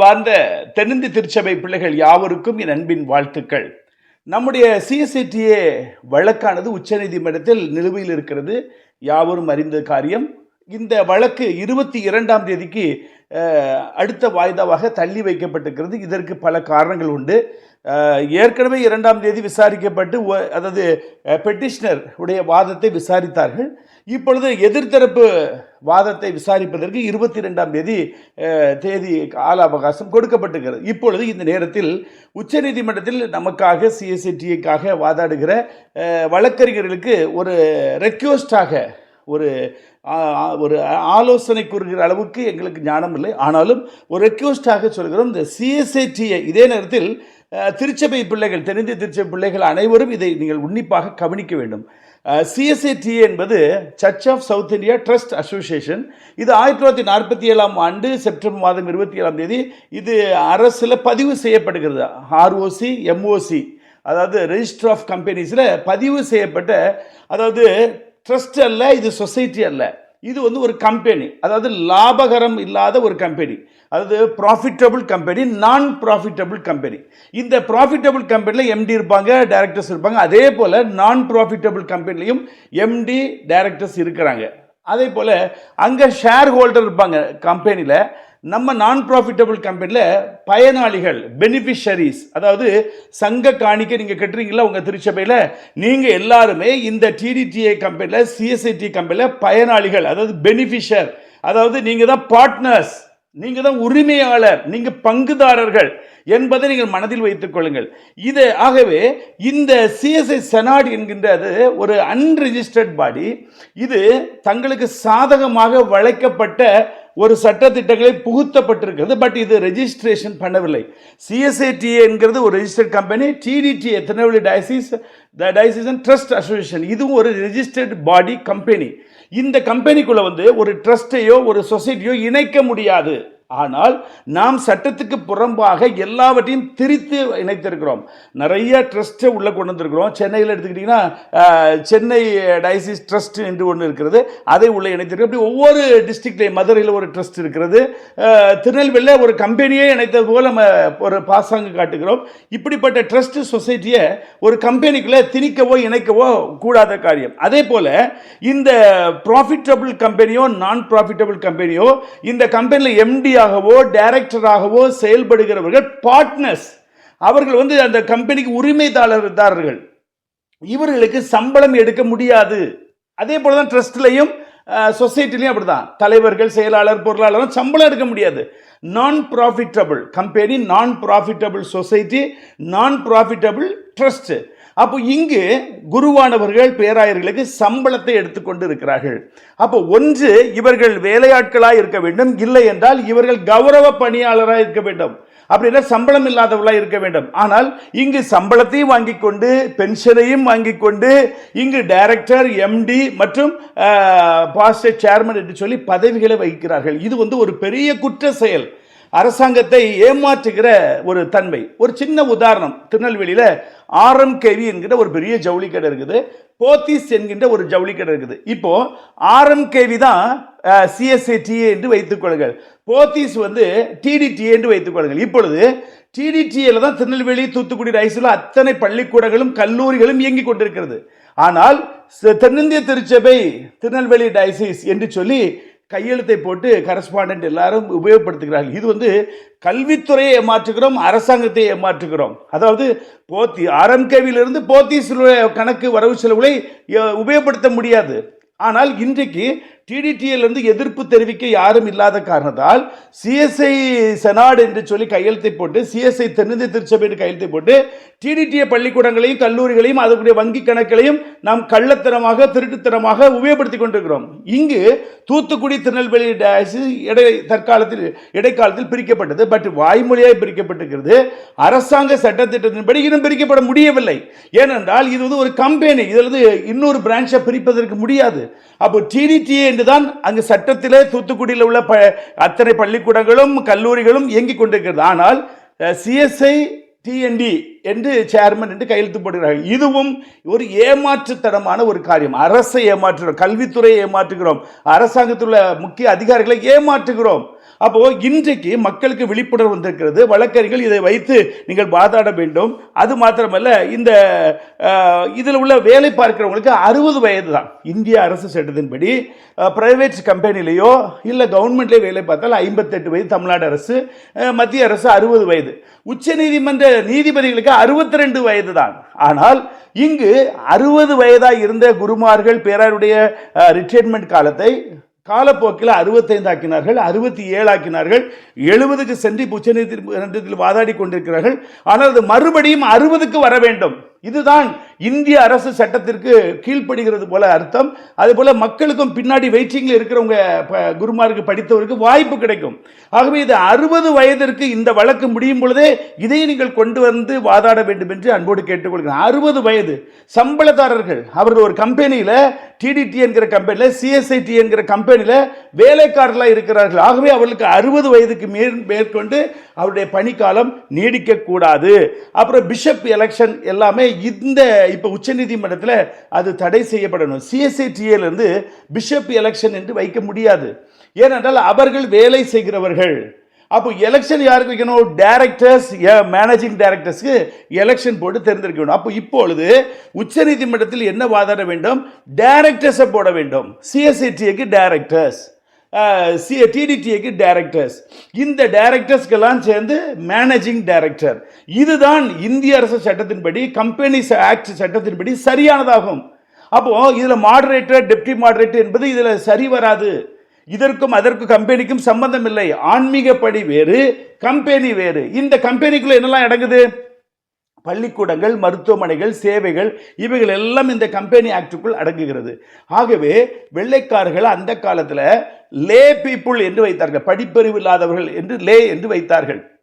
பார்ந்த தென்னிந்தி திருச்சபை பிள்ளைகள் யாவருக்கும் என் அன்பின் வாழ்த்துக்கள். நம்முடைய சிஎஸ்ஐடிஏ வழக்கானது உச்சநீதிமன்றத்தில் நிலுவையில் இருக்கிறது. யாவரும் அறிந்த காரியம். இந்த வழக்கு இருபத்தி இரண்டாம் தேதிக்கு அடுத்த வாய்தாவாக தள்ளி வைக்கப்பட்டிருக்கிறது. இதற்கு பல காரணங்கள் உண்டு. ஏற்கனவே இரண்டாம் தேதி விசாரிக்கப்பட்டு அதாவது பெட்டிஷனர் உடைய வாதத்தை விசாரித்தார்கள். இப்பொழுது எதிர்த்தரப்பு வாதத்தை விசாரிப்பதற்கு இருபத்தி ரெண்டாம் தேதி தேதி கால அவகாசம் கொடுக்கப்பட்டிருக்கிறது. இப்பொழுது இந்த நேரத்தில் உச்சநீதிமன்றத்தில் நமக்காக சிஎஸ்சிடிக்காக வாதாடுகிற வழக்கறிஞர்களுக்கு ஒரு ரெக்வஸ்டாக ஒரு ஒரு ஆலோசனை கூறுகிற அளவுக்கு எங்களுக்கு ஞானம் இல்லை. ஆனாலும் ஒரு ரெக்வஸ்டாக சொல்கிறோம் இந்த சிஎஸ்ஐடியை இதே நேரத்தில் திருச்சபை பிள்ளைகள் தென்னிந்திய திருச்சபை பிள்ளைகள் அனைவரும் இதை நீங்கள் உன்னிப்பாக கவனிக்க வேண்டும். சிஎஸ்ஐடிஏ என்பது church of South India trust association இது ஆயிரத்தி தொள்ளாயிரத்தி நாற்பத்தி ஏழாம் ஆண்டு செப்டம்பர் மாதம் இருபத்தி ஏழாம் தேதி இது அரசில் பதிவு செய்யப்படுகிறது. ஆர்ஓசி எம்ஓசி அதாவது ரெஜிஸ்டர் ஆஃப் கம்பெனிஸில் பதிவு செய்யப்பட்ட அதாவது ட்ரஸ்ட் அல்ல இது சொசைட்டி அல்ல. இது வந்து ஒரு கம்பெனி அதாவது லாபகரம் இல்லாத ஒரு கம்பெனி அதாவது profitable company non profitable company இந்த ப்ராஃபிட்டபிள் கம்பெனியில் எம்டி இருப்பாங்க டைரக்டர்ஸ் இருப்பாங்க. அதே போல் நான் ப்ராஃபிட்டபிள் கம்பெனிலையும் எம்டி டைரக்டர்ஸ் இருக்கிறாங்க. அதே போல் அங்கே ஷேர் ஹோல்டர் இருப்பாங்க கம்பெனியில் நம்ம நான் ப்ராஃபிட்டபிள் கம்பெனியில் பயனாளிகள் பெனிஃபிஷரிஸ் அதாவது சங்க காணிக்கை நீங்கள் கட்டுறீங்களா உங்கள் திருச்சபையில் நீங்கள் எல்லாருமே இந்த டிடிடிஏ கம்பெனியில் சிஎஸ்ஐடி கம்பெனியில் பயனாளிகள் அதாவது பெனிஃபிஷர் அதாவது நீங்கள் தான் பார்ட்னர்ஸ் நீங்கள் தான் உரிமையாளர் நீங்கள் பங்குதாரர்கள். என்பதை நீங்கள் மனதில் வைத்துக் கொள்ளுங்கள். இது ஆகவே இந்த சிஎஸ்ஐ செனாட் என்கின்றது ஒரு அன்ரிஜிஸ்டர்ட் பாடி இது தங்களுக்கு சாதகமாக வளைக்கப்பட்ட ஒரு சட்டத்திட்டங்களை புகுத்தப்பட்டிருக்கிறது. பட் இது ரெஜிஸ்ட்ரேஷன் பண்ணவில்லை. சிஎஸ்ஐடிஏ என்கிறது ஒரு registered company TDTA Tirunelveli diocese the diocese and trust association இதுவும் ஒரு ரெஜிஸ்டர்ட் பாடி கம்பெனி இந்த கம்பெனிக்குள்ளே வந்து ஒரு ட்ரஸ்ட்டையோ ஒரு சொசைட்டியோ இணைக்க முடியாது. ஆனால் நாம் சட்டத்துக்கு புறம்பாக எல்லாவற்றையும் திரித்து இணைத்திருக்கிறோம். நிறைய ட்ரஸ்ட்டை உள்ளே கொண்டு வந்திருக்கிறோம். சென்னையில் எடுத்துக்கிட்டிங்கன்னா சென்னை டயசிஸ் ட்ரஸ்ட் என்று ஒன்று இருக்கிறது. அதை உள்ளே இணைத்திருக்கிறோம். அப்படி ஒவ்வொரு டிஸ்ட்ரிக்ட்லேயும் மதுரையில் ஒரு ட்ரஸ்ட் இருக்கிறது. திருநெல்வேலியில் ஒரு கம்பெனியே இணைத்தது போல் நம்ம ஒரு பாசாங்கு காட்டுகிறோம். இப்படிப்பட்ட ட்ரஸ்ட் சொசைட்டியை ஒரு கம்பெனிக்குள்ளே திணிக்கவோ இணைக்கவோ கூடாத காரியம். அதே போல் இந்த ப்ராஃபிட்டபிள் கம்பெனியோ நான் ப்ராஃபிட்டபிள் கம்பெனியோ இந்த கம்பெனியில் எம்டியாகவோ டைரக்டராகவோ செயல்படுகிறவர்கள் பார்ட்னர்ஸ் அவர்கள் வந்து அந்த கம்பெனிக்கு உரிமைதாரர்கள். இவர்களுக்கு சம்பளம் எடுக்க முடியாது. அதே போல தான் ட்ரஸ்ட்லையும் சொசைட்டிலையும் அப்படிதான். தலைவர்கள் செயலாளர் பொருளாளர் சம்பளம் எடுக்க முடியாது. Non profitable company non profitable society non profitable trust அப்போ இங்கு குருவானவர்கள் பேராயர்களுக்கு சம்பளத்தை எடுத்துக்கொண்டு இருக்கிறார்கள் அப்போ ஒன்று இவர்கள் வேலையாட்களாக இருக்க வேண்டும். இல்லை என்றால் இவர்கள் கௌரவ பணியாளராக இருக்க வேண்டும். அப்படின்னா சம்பளம் இல்லாதவர்களாக இருக்க வேண்டும். ஆனால் இங்கு சம்பளத்தையும் வாங்கி கொண்டு பென்ஷனையும் வாங்கி கொண்டு இங்கு டைரக்டர் எம்டி மற்றும் பாஸ்டர் சேர்மன் என்று சொல்லி பதவிகளை வகிக்கிறார்கள். இது வந்து ஒரு பெரிய குற்ற செயல். அரசாங்கத்தை ஏமாற்றுகிற ஒரு தன்மை. ஒரு சின்ன உதாரணம். திருநெல்வேலியில் ஆர்எம்கேவி என்கிற ஒரு பெரிய ஜவுளி கடை இருக்குது. போத்தீஸ் என்கின்ற ஒரு ஜவுளி கடை இருக்குது. இப்போ ஆர்எம்கேவி தான் சிஎஸ்ஏடிஏ என்று வைத்துக்கொள்ளுங்கள் போத்திஸ் போத்தீஸ் வந்து டிடிடிஏ என்று வைத்துக்கொள்ளுங்கள் இப்பொழுது டிடிடிஏல தான் திருநெல்வேலி தூத்துக்குடி ரைஸில் அத்தனை பள்ளிக்கூடங்களும் கல்லூரிகளும் இயங்கிக் கொண்டிருக்கிறது. ஆனால் தென்னிந்திய திருச்சபை திருநெல்வேலி டைசிஸ் என்று சொல்லி கையெழுத்தை போட்டு கரஸ்பாண்டன்ட் எல்லாரும் உபயோகப்படுத்துகிறார்கள். இது வந்து கல்வித்துறையை ஏமாற்றுகிறோம் அரசாங்கத்தை ஏமாற்றுகிறோம். அதாவது போத்தி ஆர்எம்கேவிலிருந்து போத்தீஸ் கணக்கு வரவு செலவுகளை உபயோகப்படுத்த முடியாது. ஆனால் இன்றைக்கு டிடிடியிலிருந்து எதிர்ப்பு தெரிவிக்க யாரும் இல்லாத காரணத்தால் சிஎஸ்ஐ செனாட் என்று சொல்லி கையெழுத்தை போட்டு சிஎஸ்ஐ தென்னிந்திய திருச்சபை என்று கையெழுத்தை போட்டு டிடிடிஏ பள்ளிக்கூடங்களையும் கல்லூரிகளையும் அதனுடைய வங்கி கணக்குகளையும் நாம் கள்ளத்தனமாக திருட்டுத்தனமாக உபயோகப்படுத்தி கொண்டிருக்கிறோம். இங்கு தூத்துக்குடி திருநெல்வேலி டயசிஸ் இடை தற்காலத்தில் இடைக்காலத்தில் பிரிக்கப்பட்டது. பட் வாய்மொழியாக பிரிக்கப்பட்டிருக்கிறது. அரசாங்க சட்டத்திட்டத்தின்படி இன்னும் பிரிக்கப்பட முடியவில்லை. ஏனென்றால் இது வந்து ஒரு கம்பெனி. இதில் இன்னொரு பிரான்ச்சை பிரிப்பதற்கு முடியாது. அப்போ டிடிடிஏ என்றுதான் அங்கு சட்டத்திலே தூத்துக்குடியில் உள்ள ப அத்தனை பள்ளிக்கூடங்களும் கல்லூரிகளும் இயங்கிக் கொண்டிருக்கிறது. ஆனால் சிஎஸ்ஐ டிஎன்டி என்று சேர்மன் என்று கையெழுத்து போடுகிறார்கள். இதுவும் ஒரு ஏமாற்றுத்தனமான ஒரு காரியம். அரசை ஏமாற்றுகிறோம் கல்வித்துறையை ஏமாற்றுகிறோம் அரசாங்கத்தில் உள்ள முக்கிய அதிகாரிகளை ஏமாற்றுகிறோம். அப்போ இன்றைக்கு மக்களுக்கு விழிப்புணர்வு வந்திருக்கிறது. வழக்கறிஞர்கள் இதை வைத்து நீங்கள் வாதாட வேண்டும். அது மாத்திரமல்ல இந்த இதில் உள்ள வேலை பார்க்கிறவங்களுக்கு அறுபது வயது தான் இந்திய அரசு சட்டத்தின்படி பிரைவேட் கம்பெனிலேயோ இல்லை கவர்மெண்ட்லேயோ வேலை பார்த்தால் ஐம்பத்தெட்டு வயது தமிழ்நாடு அரசு மத்திய அரசு அறுபது வயது. உச்சநீதிமன்ற நீதிபதிகளுக்கு அறுபத்தி ரெண்டு வயது தான் ஆனால் இங்கு அறுபது வயதாக இருந்த குருமார்கள் பேராருடைய ரிட்டையர்மெண்ட் காலத்தை காலப்போக்கில் அறுபத்தைந்து ஆக்கினார்கள் அறுபத்தி ஏழு ஆக்கினார்கள் எழுபதுக்கு சென்று இப்ப உச்சநீதிமன்றத்தில் வாதாடி கொண்டிருக்கிறார்கள். ஆனால் அது மறுபடியும் அறுபதுக்கு வர வேண்டும். இதுதான் இந்திய அரசு சட்டத்திற்கு கீழ்ப்படுகிறது போல அர்த்தம். அதுபோல மக்களுக்கும் பின்னாடி வெயிட்டிங்கில் இருக்கிறவங்க ப- குருமாருக்கு படித்தவருக்கு வாய்ப்பு கிடைக்கும். ஆகவே இது அறுபது வயதிற்கு இந்த வழக்கு முடியும் பொழுதே இதை நீங்கள் கொண்டு வந்து வாதாட வேண்டும் என்று அன்போடு கேட்டுக்கொள்கிறேன். அறுபது வயது சம்பளதாரர்கள் அவர்கள் ஒரு கம்பெனியில் டிடிடி என்கிற கம்பெனியில் சிஎஸ்ஐடி என்கிற கம்பெனியில் வேலைக்காரர்களாக இருக்கிறார்கள். ஆகவே அவர்களுக்கு அறுபது வயதுக்கு மேற் மேற்கொண்டு அவருடைய பணிக்காலம் நீடிக்கக்கூடாது. அப்புறம் பிஷப் எலெக்ஷன் எல்லாமே இந்த இப்போ உச்சநீதிமன்றத்தில் அது தடை செய்யப்படணும். சிஎஸ்ஐடிஏலேருந்து பிஷப் எலெக்ஷன் என்று வைக்க முடியாது. ஏனென்றால் அவர்கள் வேலை செய்கிறவர்கள். அப்போ எலெக்ஷன் யாருக்கு வைக்கணும்? டைரக்டர்ஸ் மேனேஜிங் டைரக்டர்ஸ்க்கு எலெக்ஷன் போட்டு தேர்ந்தெடுக்க வேண்டும் அப்போ இப்பொழுது உச்சநீதிமன்றத்தில் என்ன வாதாட வேண்டும்? டைரக்டர்ஸை போட வேண்டும். சிஎஸ்ஐடிஏக்கு டைரக்டர்ஸ் சி டிடிடிஏக்கு டைரக்டர்ஸ் இந்த டைரக்டர்ஸ்க்கெல்லாம் சேர்ந்து மேனேஜிங் டைரக்டர் இதுதான் இந்திய அரசு சட்டத்தின்படி கம்பெனிஸ் ஆக்ட் சட்டத்தின்படி சரியானதாகும். அப்போ இதில் மாடரேட்டர் டெப்டி மாடரேட்டர் என்பது இதில் சரி வராது. இதற்கும் அதற்கும் கம்பெனிக்கும் சம்பந்தம் இல்லை ஆன்மீகப்படி வேறு கம்பெனி வேறு. இந்த கம்பெனிக்குள்ள என்னெல்லாம் அடங்குது பள்ளிக்கூடங்கள் மருத்துவமனைகள் சேவைகள் இவைகள் எல்லாம் இந்த கம்பெனி ஆக்டுக்குள் அடங்குகிறது. ஆகவே வெள்ளைக்காரர்கள் அந்த காலத்தில் லே பீப்புள் என்று வைத்தார்கள். படிப்பறிவு இல்லாதவர்கள் என்று லே என்று வைத்தார்கள்.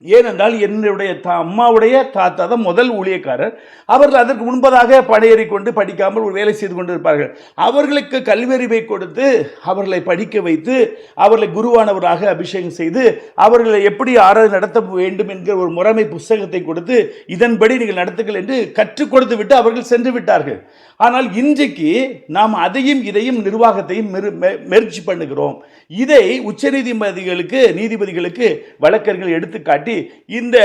ஏனென்றால் என்னுடைய தா அம்மாவுடைய தாத்தா தான் முதல் ஊழியக்காரர். அவர்கள் அதற்கு முன்பதாக படையேறி கொண்டு படிக்காமல் ஒரு வேலை செய்து கொண்டு இருப்பார்கள் அவர்களுக்கு கல்வியறிவை கொடுத்து அவர்களை படிக்க வைத்து அவர்களை குருவானவராக அபிஷேகம் செய்து அவர்களை எப்படி ஆராய்ச்சி நடத்த வேண்டும் என்கிற ஒரு முறைமை புஸ்தகத்தை கொடுத்து இதன்படி நீங்கள் நடத்துங்கள் என்று கற்றுக் கொடுத்து விட்டு அவர்கள் சென்று விட்டார்கள். ஆனால் இன்றைக்கு நாம் அதையும் இதையும் நிர்வாகத்தையும் மெரு- மெ- பண்ணுகிறோம். இதை உச்சநீதிபதிகளுக்கு நீதிபதிகளுக்கு வழக்கறிஞர்கள் எடுத்துக்காட்டி இந்த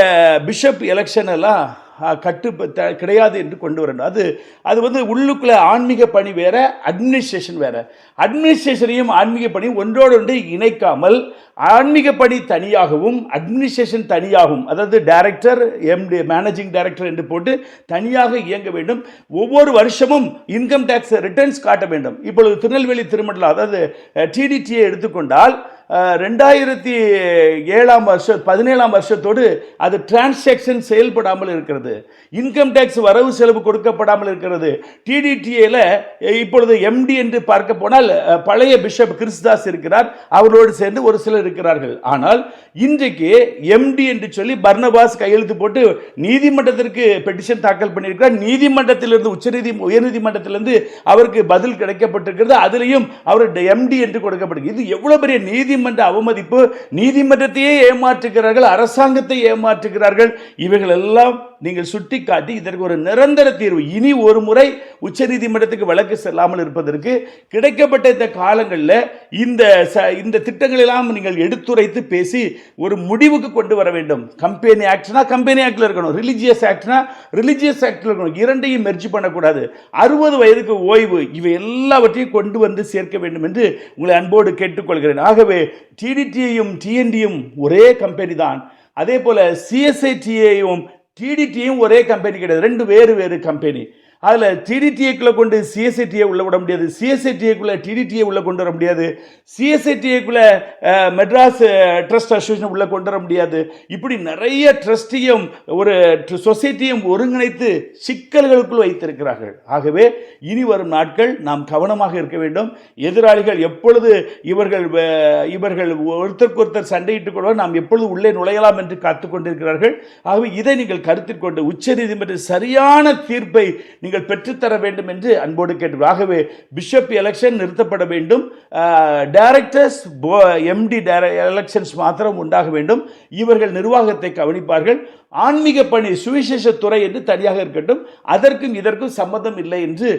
பிஷப் எலெக்ஷன் எல்லாம் கட்டு த- கிடையாது என்று கொண்டு வரணும். அது அது வந்து உள்ளுக்குள்ளே ஆன்மீக பணி வேற அட்மினிஸ்ட்ரேஷன் வேற. அட்மினிஸ்ட்ரேஷனையும் ஆன்மீக பணியும் ஒன்றோடு ஒன்று இணைக்காமல் ஆன்மீக பணி தனியாகவும் அட்மினிஸ்ட்ரேஷன் தனியாகவும் அதாவது டைரக்டர் எம்டி மேனேஜிங் டைரக்டர் என்று போட்டு தனியாக இயங்க வேண்டும். ஒவ்வொரு வருஷமும் இன்கம் டேக்ஸ் ரிட்டர்ன்ஸ் காட்ட வேண்டும். இப்பொழுது திருநெல்வேலி திருமண்டலம் அதாவது டிடிடியை எடுத்துக்கொண்டால் ரெண்டாயிரத்தி ஏழாம் வருஷம் பதினேழாம் வருஷத்தோடு அது டிரான்சாக்ஷன் செயல்படாமல் இருக்கிறது. இன்கம் டேக்ஸ் வரவு செலவு கொடுக்கப்படாமல் இருக்கிறது. டிடிடிஏல இப்பொழுது எம்டி என்று பார்க்க போனால் பழைய பிஷப் கிறிஸ்தாஸ் இருக்கிறார். அவரோடு சேர்ந்து ஒரு சிலர் இருக்கிறார்கள். ஆனால் இன்றைக்கு எம்டி என்று சொல்லி பர்னபாஸ் கையெழுத்து போட்டு நீதிமன்றத்திற்கு பெட்டிஷன் தாக்கல் பண்ணியிருக்கிறார். நீதிமன்றத்திலிருந்து உச்சநீதி உயர்நீதிமன்றத்திலிருந்து அவருக்கு பதில் கிடைக்கப்பட்டிருக்கிறது. அதிலையும் அவர் எம்டி என்று கொடுக்கப்படுகிறது. இது எவ்வளவு பெரிய நீதிமன்ற அவமதிப்பு நீதிமன்றத்தையே ஏமாற்றுகிறார்கள் அரசாங்கத்தை ஏமாற்றுகிறார்கள். இவைகள் எல்லாம் நீங்கள் சுட்டிக்காட்டி இதற்கு ஒரு நிரந்தர தீர்வு. இனி ஒரு முறை உச்சநீதிமன்றத்துக்கு வழக்கு செல்லாமல் இருப்பதற்கு கிடைக்கப்பட்ட இந்த காலங்களில் இந்த ச- இந்த திட்டங்களெல்லாம் நீங்கள் எடுத்துரைத்து பேசி ஒரு முடிவுக்கு கொண்டு வர வேண்டும். கம்பெனி ஆக்ட்னா கம்பெனி ஆக்டில் இருக்கணும். ரிலிஜியஸ் ஆக்ட்னா ரிலிஜியஸ் ஆக்டில் இருக்கணும். இரண்டையும் மெர்ஜி பண்ணக்கூடாது. அறுபது வயதுக்கு ஓய்வு இவை எல்லாவற்றையும் கொண்டு வந்து சேர்க்க வேண்டும் என்று உங்களை அன்போடு கேட்டுக்கொள்கிறேன். ஆகவே டிடிடியையும் டிஎன்டியும் ஒரே கம்பெனி தான் அதே போல சிஎஸ்ஐடியையும் டிடிடியும் ஒரே கம்பெனி கிடையாது. ரெண்டு வேறு வேறு கம்பெனி அதில் டிடிடிஏக்குள்ளே கொண்டு சிஎஸ்ஐடியை உள்ள விட முடியாது. சிஎஸ்ஐடிஏக்குள்ளே டிடிடிஏ உள்ள கொண்டு வர முடியாது. சிஎஸ்ஐடிஏக்குள்ளே மெட்ராஸ் ட்ரஸ்ட் அசோசியேஷன் உள்ளே கொண்டு வர முடியாது. இப்படி நிறைய ட்ரஸ்டையும் ஒரு சொசைட்டியும் ஒருங்கிணைத்து சிக்கல்களுக்குள் வைத்திருக்கிறார்கள். ஆகவே இனி வரும் நாட்கள் நாம் கவனமாக இருக்க வேண்டும். எதிராளிகள் எப்பொழுது இவர்கள் இவர்கள் ஒருத்தருக்கொருத்தர் சண்டையிட்டுக் கொள்வார் நாம் எப்பொழுது உள்ளே நுழையலாம் என்று காத்துக் கொண்டிருக்கிறார்கள். ஆகவே இதை நீங்கள் கருத்தில் கொண்டு உச்சநீதிமன்ற சரியான தீர்ப்பை நீங்கள் நீங்கள் பெற்றுத்தர வேண்டும் என்று அன்போடு கேட்டு ஆகவே பிஷப் எலெக்ஷன் நிறுத்தப்பட வேண்டும். டைரக்டர்ஸ் எம்டி எலெக்ஷன்ஸ் மாத்திரம் உண்டாக வேண்டும். இவர்கள் நிர்வாகத்தை கவனிப்பார்கள். ஆன்மீக பணி சுவிசேஷ துறை என்று தனியாக இருக்கட்டும். அதற்கும் இதற்கும் சம்மதம் இல்லை என்று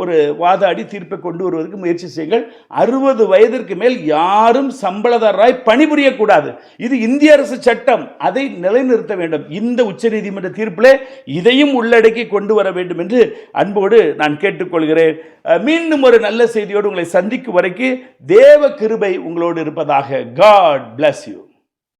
ஒரு வாதாடி தீர்ப்பை கொண்டு வருவதற்கு முயற்சி செய்யுங்கள். அறுபது வயதிற்கு மேல் யாரும் சம்பளதாரராய் பணிபுரியக்கூடாது. இது இந்திய அரசு சட்டம். அதை நிலைநிறுத்த வேண்டும். இந்த உச்சநீதிமன்ற தீர்ப்பிலே இதையும் உள்ளடக்கி கொண்டு வர வேண்டும் என்று அன்போடு நான் கேட்டுக்கொள்கிறேன். மீண்டும் ஒரு நல்ல செய்தியோடு உங்களை சந்திக்கும் வரைக்கும் தேவ கிருபை உங்களோடு இருப்பதாக காட் பிளஸ் யூ